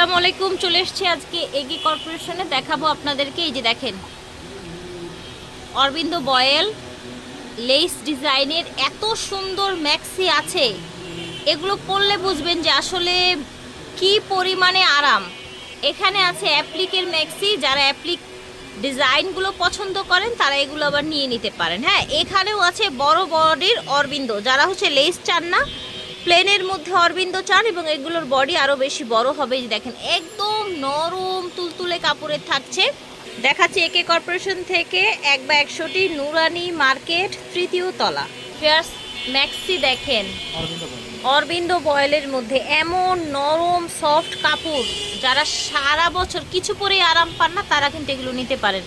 আসসালামু আলাইকুম, চলে এসেছি আজকে এগি কর্পোরেশনে। দেখাবো আপনাদেরকে, এই যে দেখেন। অরবিন্দ বয়েল, লেস ডিজাইনের এত সুন্দর ম্যাক্সি আছে। এগুলো পরলে বুঝবেন যে আসলে কি পরিমাণে আরাম। এখানে আছে অ্যাপ্লিকের ম্যাক্সি, যারা অ্যাপ্লিক ডিজাইনগুলো পছন্দ করেন, তারা এগুলো আবার নিয়ে নিতে পারেন। হ্যাঁ এখানেও আছে বড় বডির অরবিন্দ, যারা হচ্ছে লেস চান না প্লেনের মধ্যে অরবিন্দ চান এবং এগুলোর বডি আরও বেশি বড় হবে। দেখেন একদম নরম তুলতুলে কাপড়ের থাকছে। দেখাচ্ছি একে কর্পোরেশন থেকে এক বা একশোটি নুরানি মার্কেট তৃতীয় তলা। ফেয়ার্স ম্যাক্সি দেখেন। অরবিন্দ বয়েলের মধ্যে এমন নরম সফট কাপড় যারা সারা বছর কিছু পরেই আরাম পান না তারা কিন্তু এগুলো নিতে পারেন।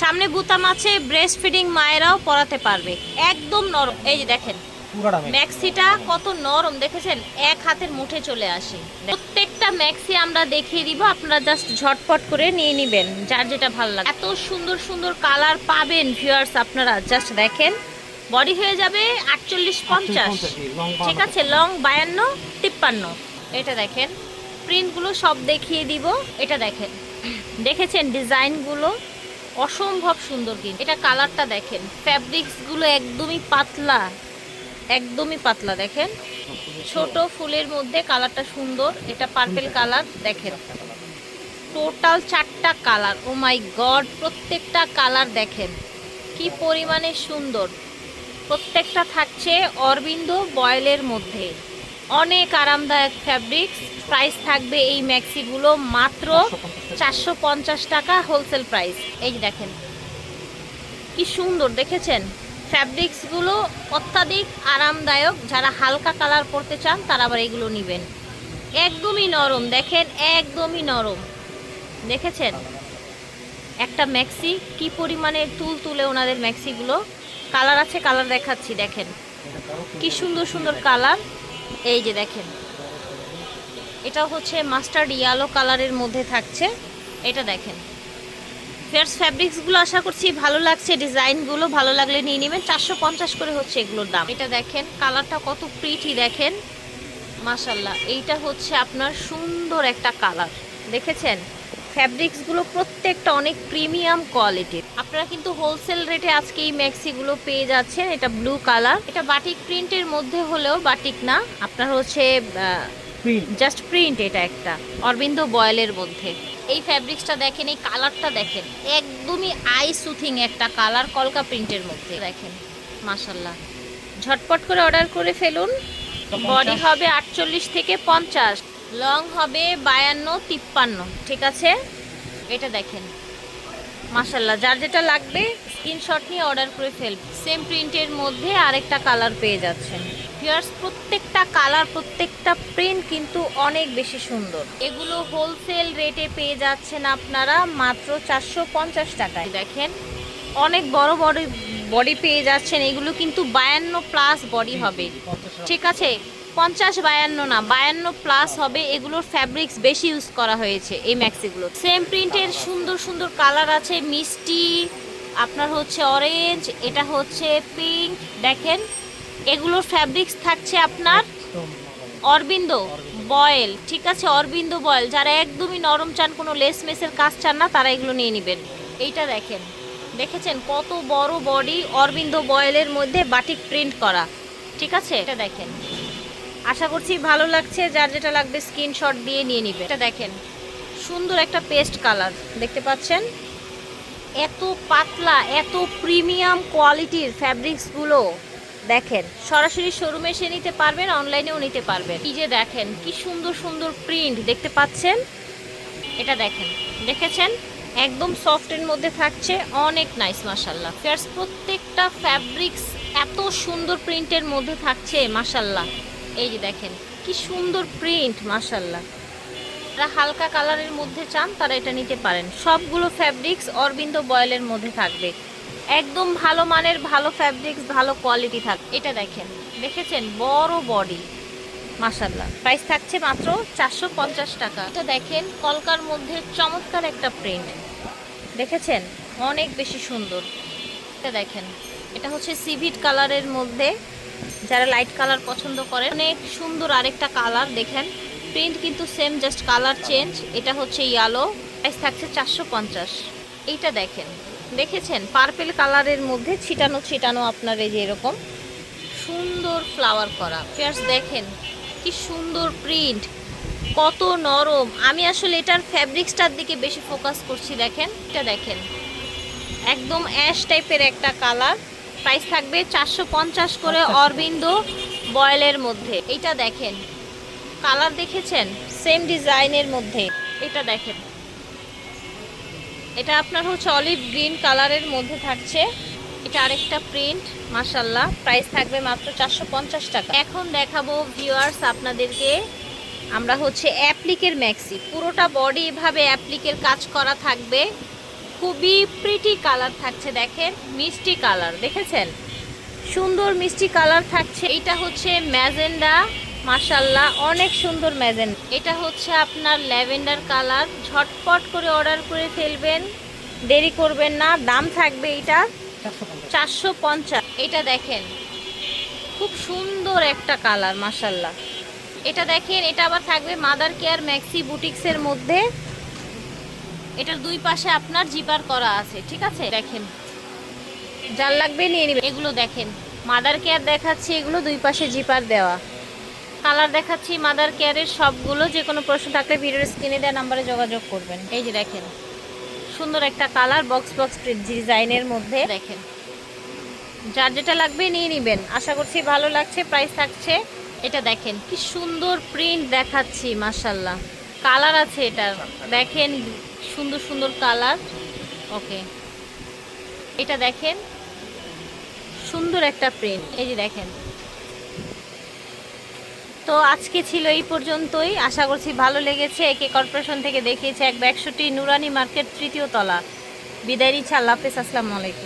সামনে বুতাম আছে ব্রেস্ট ফিডিং মায়েরাও পরাতে পারবে। একদম নরম। এই যে দেখেন পুরাটা। ম্যাক্সিটা কত নরম দেখেছেন? এক হাতের মুঠে চলে আসে। প্রত্যেকটা ম্যাক্সি আমরা দেখিয়ে দিব আপনারা জাস্ট ঝটপট করে নিয়ে নেবেন যার যেটা ভালো লাগে। এত সুন্দর সুন্দর কালার পাবেন ভিউয়ার্স আপনারা জাস্ট দেখেন। বডি হয়ে যাবে আটচল্লিশ পঞ্চাশ। ঠিক আছে লং বায়ান্ন তিপ্পান্ন। এটা দেখেন প্রিন্টগুলো সব দেখিয়ে দিব। এটা দেখেন দেখেছেন ডিজাইনগুলো? অসম্ভব সুন্দর কিন্তু। এটা কালারটা দেখেন ফ্যাব্রিক্সগুলো একদমই পাতলা। একদমই পাতলা, দেখেন। ছোট ফুলের মধ্যে কালারটা সুন্দর, এটা পার্পেল কালার, দেখেন। টোটাল চারটা কালার ও মাই গড প্রত্যেকটা কালার দেখেন। কি পরিমাণে সুন্দর। প্রত্যেকটা থাকছে অরবিন্দ বয়েলের মধ্যে। অনেক আরামদায়ক ফ্যাব্রিক্স প্রাইস থাকবে এই ম্যাক্সিগুলো মাত্র চারশো পঞ্চাশ টাকা হোলসেল প্রাইস এই দেখেন, কি সুন্দর, দেখেছেন? ফ্যাব্রিক্সগুলো অত্যাধিক আরামদায়ক। যারা হালকা কালার পরতে চান, তারা আবার এগুলো নেবেন। একদমই নরম। দেখেন, একদমই নরম। দেখেছেন? একটা ম্যাক্সি, কি পরিমাণে তুল তুলে ওনাদের ম্যাক্সিগুলো। কালার আছে, কালার দেখাচ্ছি, দেখেন। কি সুন্দর সুন্দর কালার। এই যে দেখেন। এটা হচ্ছে মাস্টার্ড ইয়ালো কালারের মধ্যে থাকছে। এটা দেখেন। ফেয়ার্স ফ্যাব্রিক্সগুলো আশা করছি ভালো লাগছে ডিজাইনগুলো ভালো লাগলে নিয়ে নেবেন। চারশো পঞ্চাশ করে হচ্ছে এগুলোর দাম। এটা দেখেন কালারটা কত প্রিটি দেখেন। মাশাল্লাহ এইটা হচ্ছে আপনার সুন্দর একটা কালার দেখেছেন? ফ্যাব্রিক্সগুলো প্রত্যেকটা অনেক প্রিমিয়াম কোয়ালিটির আপনারা কিন্তু হোলসেল রেটে আজকে এই ম্যাক্সিগুলো পেয়ে যাচ্ছেন এটা ব্লু কালার এটা বাটিক প্রিন্টের মধ্যে হলেও বাটিক না আপনার হচ্ছে জাস্ট প্রিন্ট এটা একটা অরবিন্দ বয়েলের মধ্যে। এই ফ্যাব্রিক্সটা দেখেন এই কালারটা দেখেন। একদমই আই সুথিং একটা কালার কলকা প্রিন্টের মধ্যে। দেখেন মাশাল্লাহ ঝটপট করে অর্ডার করে ফেলুন। বডি হবে আটচল্লিশ থেকে পঞ্চাশ। লং হবে বায়ান্ন তিপ্পান্ন। ঠিক আছে? এটা দেখেন। মাশাল্লাহ যার যেটা লাগবে স্ক্রিনশট নিয়ে অর্ডার করে ফেলবেন সেম প্রিন্টের মধ্যে আরেকটা কালার পেয়ে যাচ্ছেন। ভিউয়ার্স প্রত্যেকটা কালার, প্রত্যেকটা প্রিন্ট কিন্তু অনেক বেশি সুন্দর। এগুলো হোলসেল রেটে পেয়ে যাচ্ছেন আপনারা মাত্র চারশো পঞ্চাশ টাকায়। দেখেন, অনেক বড় বড় বডি পেয়ে যাচ্ছেন। এগুলো কিন্তু বায়ান্ন প্লাস বডি হবে। ঠিক আছে? পঞ্চাশ বায়ান্ন না, বায়ান্ন প্লাস হবে। এগুলোর ফ্যাব্রিক্স বেশি ইউজ করা হয়েছে এই ম্যাক্সিগুলো। সেম প্রিন্টের সুন্দর সুন্দর কালার আছে। মিষ্টি, আপনার হচ্ছে অরেঞ্জ, এটা হচ্ছে পিঙ্ক। দেখেন এগুলোর ফ্যাব্রিক্স থাকছে আপনার অরবিন্দ বয়েল, ঠিক আছে? অরবিন্দ বয়েল। যারা একদমই নরম চান, কোনো লেস মেসের কাজ চান না, তারা এগুলো নিয়ে নেবেন। এইটা দেখেন। দেখেছেন? কত বড় বডি অরবিন্দ বয়েলের মধ্যে বাটিক প্রিন্ট করা। ঠিক আছে? এটা দেখেন। আশা করছি ভালো লাগছে। যার যেটা লাগবে স্ক্রিনশট দিয়ে নিয়ে নিবে। এটা দেখেন। সুন্দর একটা পেস্ট কালার দেখতে পাচ্ছেন? এত পাতলা, এত প্রিমিয়াম কোয়ালিটির ফ্যাব্রিক্সগুলো দেখেন, সরাসরি শোরুমে এসে নিতে পারবেন অনলাইনেও নিতে পারবেন। এই যে দেখেন, কি সুন্দর সুন্দর প্রিন্ট দেখতে পাচ্ছেন? এটা দেখেন, দেখেছেন? একদম সফটের মধ্যে থাকছে, অনেক নাইস মাসাল্লাহ ফেয়ার্স প্রত্যেকটা ফ্যাব্রিক্স এত সুন্দর প্রিন্টের মধ্যে থাকছে মাসাল্লাহ এই যে দেখেন, কি সুন্দর প্রিন্ট মাসাল্লাহ যারা হালকা কালারের মধ্যে চান, তারা এটা নিতে পারেন। সবগুলো ফ্যাব্রিক্স অরবিন্দ বয়েলের মধ্যে থাকবে। একদম ভালো মানের, ভালো ফ্যাব্রিক্স ভালো কোয়ালিটি থাকবে এটা দেখেন, দেখেছেন? বড় বডি মাসাল্লাহ প্রাইস থাকছে মাত্র চারশো পঞ্চাশ টাকা। এটা দেখেন, কলকার মধ্যে চমৎকার একটা প্রিন্ট দেখেছেন? অনেক বেশি সুন্দর। এটা দেখেন, এটা হচ্ছে সিভিট কালারের মধ্যে। যারা লাইট কালার পছন্দ করেন, অনেক সুন্দর আরেকটা কালার দেখেন। প্রিন্ট কিন্তু সেম জাস্ট কালার চেঞ্জ এটা হচ্ছে ইয়েলো প্রাইস থাকছে চারশো পঞ্চাশ। এইটা দেখেন। দেখেছেন? পার্পেল কালারের মধ্যে ছিটানো ছিটানো আপনার এই যে এরকম সুন্দর ফ্লাওয়ার করা। ফেয়ার্স দেখেন কি সুন্দর প্রিন্ট কত নরম। আমি আসলে এটার ফ্যাব্রিক্সটার দিকে বেশি ফোকাস করছি, দেখেন। এটা দেখেন, একদম অ্যাশ টাইপের একটা কালার প্রাইস থাকবে চারশো পঞ্চাশ করে অরবিন্দ বয়েলের মধ্যে। এটা দেখেন কালার দেখেছেন? সেম ডিজাইনের মধ্যে। এটা দেখেন এটা আপনার হচ্ছে অলিভ গ্রিন কালারের মধ্যে থাকছে। এটা আরেকটা প্রিন্ট মাসাল্লাহ প্রাইস থাকবে মাত্র চারশো পঞ্চাশ টাকা। এখন দেখাবো ভিউয়ার্স আপনাদেরকে, আমরা হচ্ছে অ্যাপ্লিকের ম্যাক্সি পুরোটা বডি এভাবে অ্যাপ্লিকের কাজ করা থাকবে। খুবই প্রিটি কালার থাকছে, দেখেন, মিষ্টি কালার দেখেছেন? সুন্দর মিষ্টি কালার থাকছে। এটা হচ্ছে ম্যাজেন্ডা মাশাল্লাহ অনেক সুন্দর ম্যাজেন এটা হচ্ছে আপনার ল্যাভেন্ডার কালার। ঝটপট করে অর্ডার করে ফেলবেন। দেরি করবেন না, দাম থাকবে এটা চারশো পঞ্চাশ। এটা দেখেন, খুব সুন্দর একটা কালার মাশাল্লাহ এটা দেখেন, এটা আবার থাকবে মাদার কেয়ার ম্যাক্সি বুটিক্সের মধ্যে। এটার দুই পাশে আপনার জিপার করা আছে, ঠিক আছে? দেখেন, যার লাগবে নিয়ে নেবেন। এগুলো দেখেন, মাদার কেয়ার দেখাচ্ছি, এগুলো দুই পাশে জিপার দেওয়া। কালার দেখাচ্ছি মাদার কেয়ারের সবগুলো, যে কোনো প্রশ্ন থাকলে ভিডিওর স্ক্রিনে দেওয়া নাম্বারে যোগাযোগ করবেন। এই যে দেখেন, সুন্দর একটা কালার বক্স বক্স ডিজাইনের মধ্যে। দেখেন, যার যেটা লাগবে নিয়ে নেবেন। আশা করছি ভালো লাগছে প্রাইস থাকছে। এটা দেখেন, কি সুন্দর প্রিন্ট দেখাচ্ছি মাশাল্লাহ কালার আছে এটা দেখেন, সুন্দর সুন্দর কালার ওকে এটা দেখেন, সুন্দর একটা প্রিন্ট এই যে দেখেন তো আজকে ছিল এই পর্যন্তই। আশা করছি ভালো লেগেছে। একে কর্পোরেশন থেকে দেখিয়েছে এক একশোটি নুরানি মার্কেট তৃতীয় তলা। বিদায় নিচ্ছে। আল্লাহ হাফেজ। আসসালামু আলাইকুম।